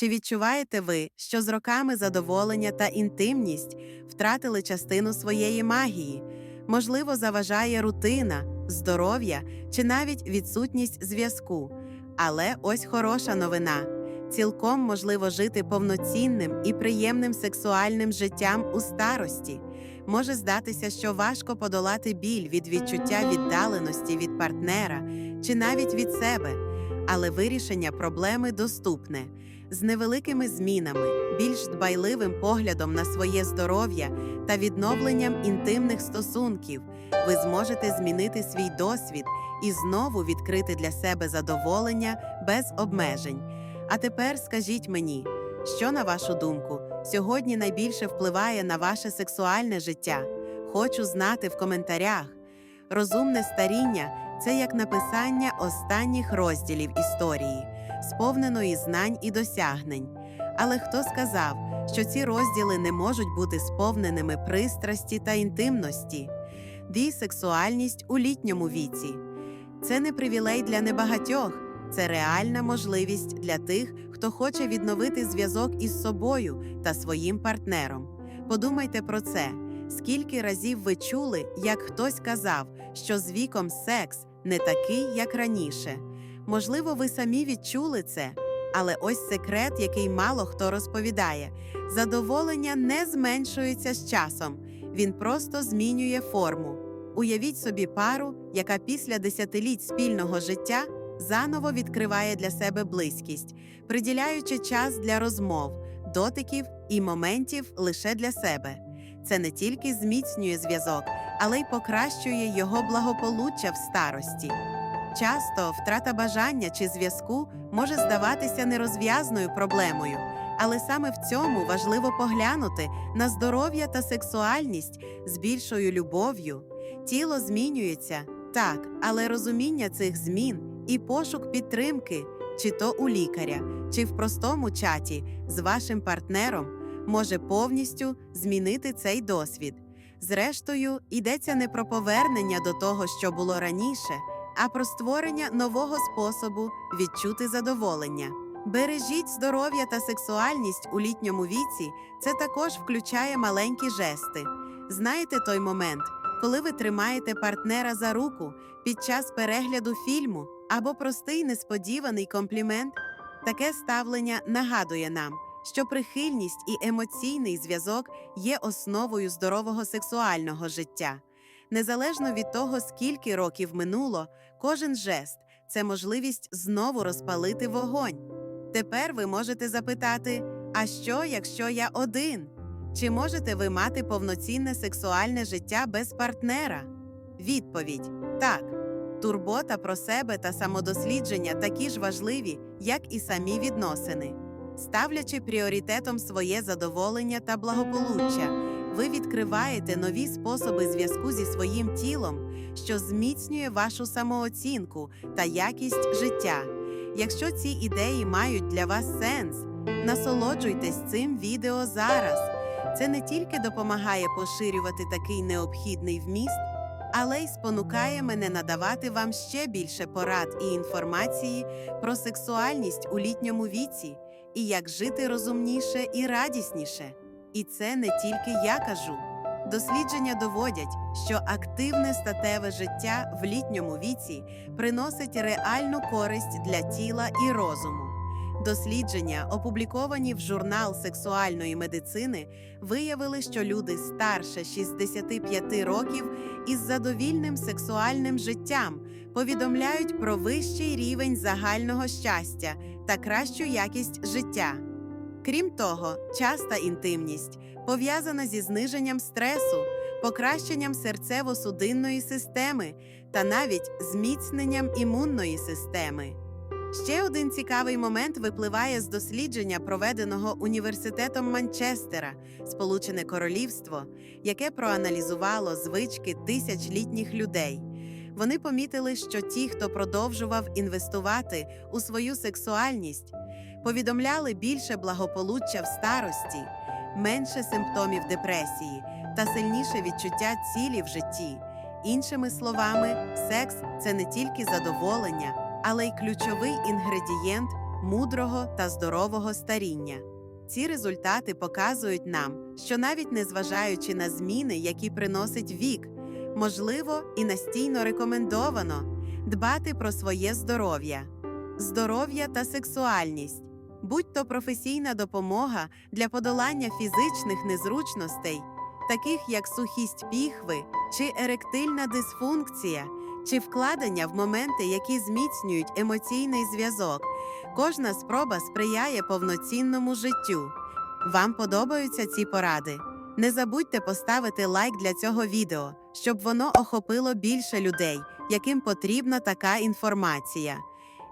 Чи відчуваєте ви, що з роками задоволення та інтимність втратили частину своєї магії? Можливо, заважає рутина, здоров'я чи навіть відсутність зв'язку. Але ось хороша новина: цілком можливо жити повноцінним і приємним сексуальним життям у старості. Може здатися, що важко подолати біль від відчуття віддаленості від партнера чи навіть від себе, але вирішення проблеми доступне з невеликими змінами, більш дбайливим поглядом на своє здоров'я та відновленням інтимних стосунків, ви зможете змінити свій досвід і знову відкрити для себе задоволення без обмежень. А тепер скажіть мені, що на вашу думку сьогодні найбільше впливає на ваше сексуальне життя? Хочу знати в коментарях. Розумне старіння це як написання останніх розділів історії, сповненої знань і досягнень. Але хто сказав, що ці розділи не можуть бути сповненими пристрасті та інтимності? Дій-сексуальність у літньому віці. Це не привілей для небагатьох, це реальна можливість для тих, хто хоче відновити зв'язок із собою та своїм партнером. Подумайте про це. Скільки разів ви чули, як хтось казав, що з віком секс не такий, як раніше? Можливо, ви самі відчули це, але ось секрет, який мало хто розповідає: задоволення не зменшується з часом, він просто змінює форму. Уявіть собі пару, яка після десятиліть спільного життя заново відкриває для себе близькість, приділяючи час для розмов, дотиків і моментів лише для себе. Це не тільки зміцнює зв'язок, але й покращує його благополуччя в старості. Часто втрата бажання чи зв'язку може здаватися нерозв'язною проблемою, але саме в цьому важливо поглянути на здоров'я та сексуальність з більшою любов'ю. Тіло змінюється, так, але розуміння цих змін і пошук підтримки, чи то у лікаря, чи в простому чаті з вашим партнером, може повністю змінити цей досвід. Зрештою, йдеться не про повернення до того, що було раніше, а про створення нового способу відчути задоволення. Бережіть здоров'я та сексуальність у літньому віці, це також включає маленькі жести. Знаєте той момент, коли ви тримаєте партнера за руку під час перегляду фільму або простий несподіваний комплімент? Таке ставлення нагадує нам, що прихильність і емоційний зв'язок є основою здорового сексуального життя. Незалежно від того, скільки років минуло, кожен жест це можливість знову розпалити вогонь. Тепер ви можете запитати: а що, якщо я один? Чи можете ви мати повноцінне сексуальне життя без партнера? Відповідь так. Турбота про себе та самодослідження такі ж важливі, як і самі відносини. Ставлячи пріоритетом своє задоволення та благополуччя, ви відкриваєте нові способи зв'язку зі своїм тілом, що зміцнює вашу самооцінку та якість життя. Якщо ці ідеї мають для вас сенс, насолоджуйтесь цим відео зараз. Це не тільки допомагає поширювати такий необхідний вміст, але й спонукає мене надавати вам ще більше порад і інформації про сексуальність у літньому віці і як жити розумніше і радісніше. І це не тільки я кажу. Дослідження доводять, що активне статеве життя в літньому віці приносить реальну користь для тіла і розуму. Дослідження, опубліковані в журнал сексуальної медицини, виявили, що люди старше 65 років із задовільним сексуальним життям повідомляють про вищий рівень загального щастя та кращу якість життя. Крім того, часта інтимність пов'язана зі зниженням стресу, покращенням серцево-судинної системи та навіть зміцненням імунної системи. Ще один цікавий момент випливає з дослідження, проведеного університетом Манчестера, Сполучене Королівство, яке проаналізувало звички тисяч літніх людей. Вони помітили, що ті, хто продовжував інвестувати у свою сексуальність, повідомляли більше благополуччя в старості, менше симптомів депресії та сильніше відчуття цілі в житті. Іншими словами, секс це не тільки задоволення, але й ключовий інгредієнт мудрого та здорового старіння. Ці результати показують нам, що навіть незважаючи на зміни, які приносить вік, можливо і настійно рекомендовано дбати про своє здоров'я, здоров'я та сексуальність, будь то професійна допомога для подолання фізичних незручностей, таких як сухість піхви чи еректильна дисфункція, чи вкладення в моменти, які зміцнюють емоційний зв'язок. Кожна спроба сприяє повноцінному життю. Вам подобаються ці поради? Не забудьте поставити лайк для цього відео, щоб воно охопило більше людей, яким потрібна така інформація.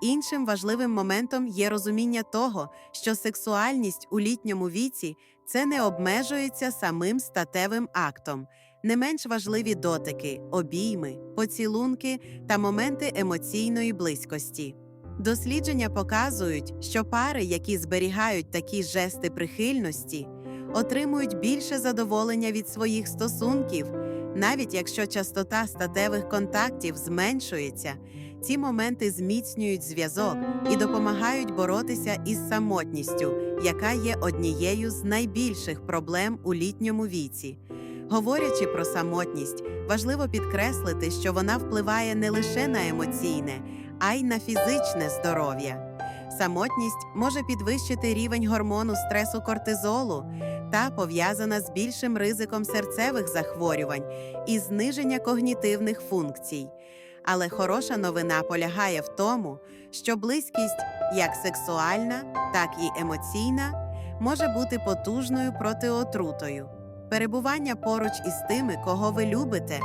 Іншим важливим моментом є розуміння того, що сексуальність у літньому віці це не обмежується самим статевим актом. Не менш важливі дотики, обійми, поцілунки та моменти емоційної близькості. Дослідження показують, що пари, які зберігають такі жести прихильності, отримують більше задоволення від своїх стосунків, навіть якщо частота статевих контактів зменшується, ці моменти зміцнюють зв'язок і допомагають боротися із самотністю, яка є однією з найбільших проблем у літньому віці. Говорячи про самотність, важливо підкреслити, що вона впливає не лише на емоційне, а й на фізичне здоров'я. Самотність може підвищити рівень гормону стресу кортизолу та пов'язана з більшим ризиком серцевих захворювань і зниження когнітивних функцій. Але хороша новина полягає в тому, що близькість, як сексуальна, так і емоційна, може бути потужною протиотрутою. Перебування поруч із тими, кого ви любите,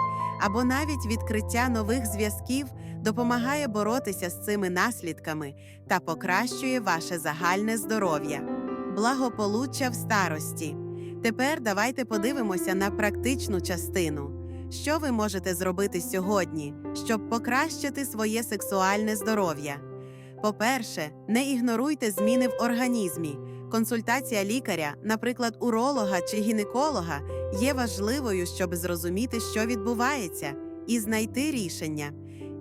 або навіть відкриття нових зв'язків допомагає боротися з цими наслідками та покращує ваше загальне здоров'я. Благополуччя в старості. Тепер давайте подивимося на практичну частину. Що ви можете зробити сьогодні, щоб покращити своє сексуальне здоров'я? По-перше, не ігноруйте зміни в організмі. Консультація лікаря, наприклад, уролога чи гінеколога, є важливою, щоб зрозуміти, що відбувається, і знайти рішення.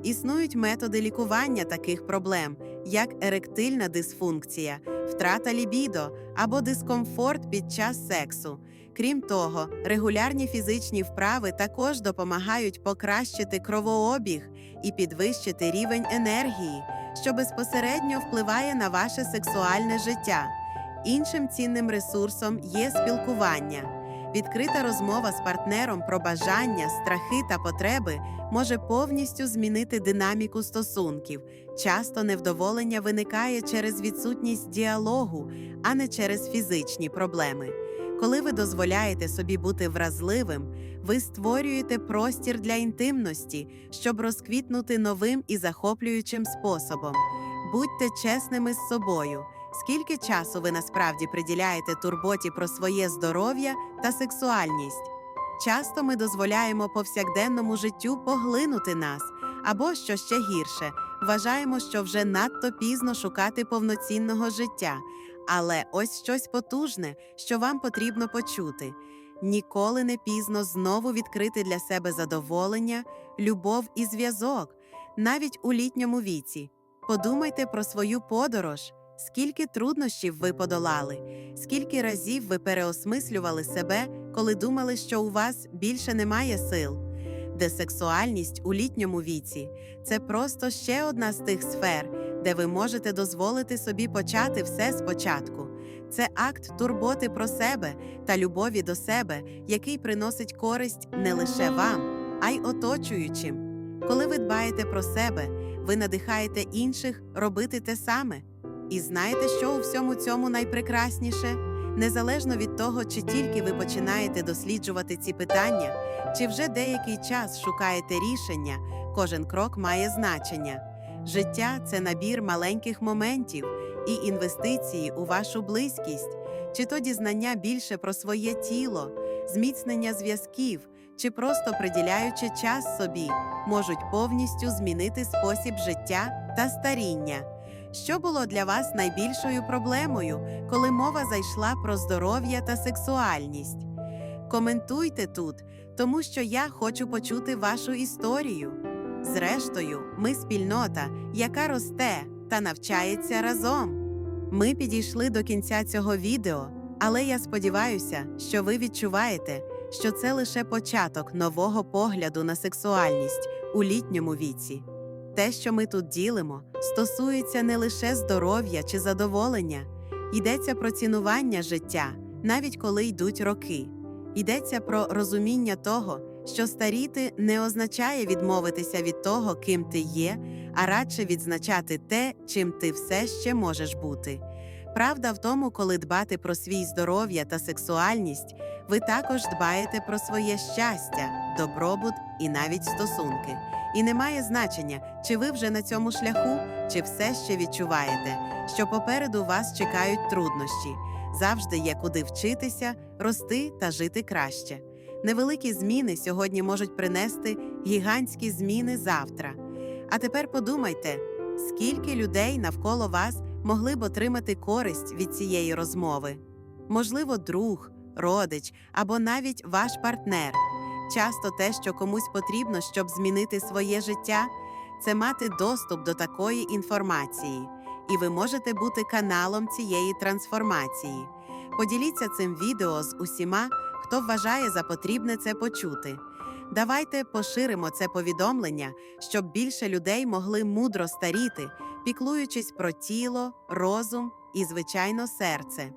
Існують методи лікування таких проблем, як еректильна дисфункція, втрата лібідо або дискомфорт під час сексу. Крім того, регулярні фізичні вправи також допомагають покращити кровообіг і підвищити рівень енергії, що безпосередньо впливає на ваше сексуальне життя. Іншим цінним ресурсом є спілкування. Відкрита розмова з партнером про бажання, страхи та потреби може повністю змінити динаміку стосунків. Часто невдоволення виникає через відсутність діалогу, а не через фізичні проблеми. Коли ви дозволяєте собі бути вразливим, ви створюєте простір для інтимності, щоб розквітнути новим і захоплюючим способом. Будьте чесними з собою. Скільки часу ви насправді приділяєте турботі про своє здоров'я та сексуальність? Часто ми дозволяємо повсякденному життю поглинути нас, або що ще гірше, вважаємо, що вже надто пізно шукати повноцінного життя. Але ось щось потужне, що вам потрібно почути. Ніколи не пізно знову відкрити для себе задоволення, любов і зв'язок, навіть у літньому віці. Подумайте про свою подорож. Скільки труднощів ви подолали, скільки разів ви переосмислювали себе, коли думали, що у вас більше немає сил, де сексуальність у літньому віці це просто ще одна з тих сфер, де ви можете дозволити собі почати все спочатку. Це акт турботи про себе та любові до себе, який приносить користь не лише вам, а й оточуючим. Коли ви дбаєте про себе, ви надихаєте інших робити те саме. І знаєте, що у всьому цьому найпрекрасніше? Незалежно від того, чи тільки ви починаєте досліджувати ці питання, чи вже деякий час шукаєте рішення, кожен крок має значення. Життя це набір маленьких моментів і інвестиції у вашу близькість, чи то дізнання більше про своє тіло, зміцнення зв'язків, чи просто приділяючи час собі, можуть повністю змінити спосіб життя та старіння. Що було для вас найбільшою проблемою, коли мова зайшла про здоров'я та сексуальність? Коментуйте тут, тому що я хочу почути вашу історію. Зрештою, ми спільнота, яка росте та навчається разом. Ми підійшли до кінця цього відео, але я сподіваюся, що ви відчуваєте, що це лише початок нового погляду на сексуальність у літньому віці. Те, що ми тут ділимо, стосується не лише здоров'я чи задоволення, йдеться про цінування життя, навіть коли йдуть роки. Йдеться про розуміння того, що старіти не означає відмовитися від того, ким ти є, а радше відзначати те, чим ти все ще можеш бути. Правда в тому, коли дбати про свій здоров'я та сексуальність, ви також дбаєте про своє щастя, добробут і навіть стосунки. І не має значення, чи ви вже на цьому шляху, чи все ще відчуваєте, що попереду вас чекають труднощі. Завжди є куди вчитися, рости та жити краще. Невеликі зміни сьогодні можуть принести гігантські зміни завтра. А тепер подумайте, скільки людей навколо вас могли б отримати користь від цієї розмови. Можливо, друг, родич або навіть ваш партнер. Часто те, що комусь потрібно, щоб змінити своє життя, це мати доступ до такої інформації, і ви можете бути каналом цієї трансформації. Поділіться цим відео з усіма, хто вважає за потрібне це почути. Давайте поширимо це повідомлення, щоб більше людей могли мудро старіти, піклуючись про тіло, розум і, звичайно, серце.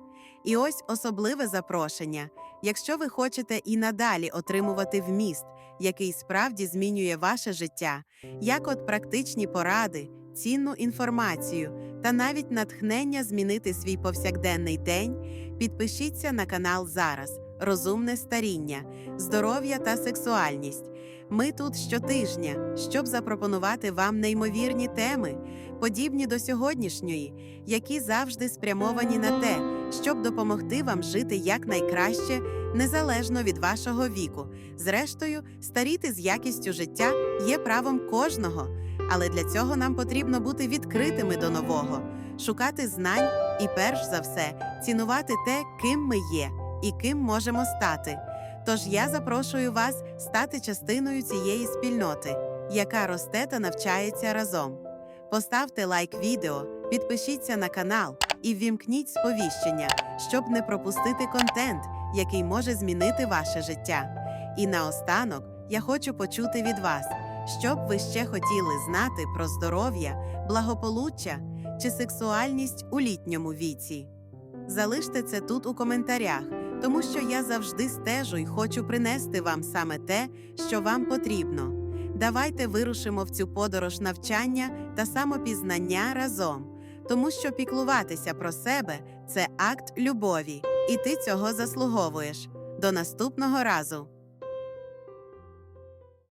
І ось особливе запрошення. Якщо ви хочете і надалі отримувати вміст, який справді змінює ваше життя, як от практичні поради, цінну інформацію та навіть натхнення змінити свій повсякденний день, підпишіться на канал зараз. Розумне старіння, здоров'я та сексуальність. Ми тут щотижня, щоб запропонувати вам неймовірні теми, подібні до сьогоднішньої, які завжди спрямовані на те, щоб допомогти вам жити якнайкраще, незалежно від вашого віку. Зрештою, старіти з якістю життя є правом кожного, але для цього нам потрібно бути відкритими до нового, шукати знань і, перш за все, цінувати те, ким ми є і ким можемо стати. Тож я запрошую вас стати частиною цієї спільноти, яка росте та навчається разом. Поставте лайк відео, підпишіться на канал і ввімкніть сповіщення, щоб не пропустити контент, який може змінити ваше життя. І наостанок я хочу почути від вас, що б ви ще хотіли знати про здоров'я, благополуччя чи сексуальність у літньому віці. Залиште це тут у коментарях, тому що я завжди стежу і хочу принести вам саме те, що вам потрібно. Давайте вирушимо в цю подорож навчання та самопізнання разом, тому що піклуватися про себе це акт любові, і ти цього заслуговуєш. До наступного разу!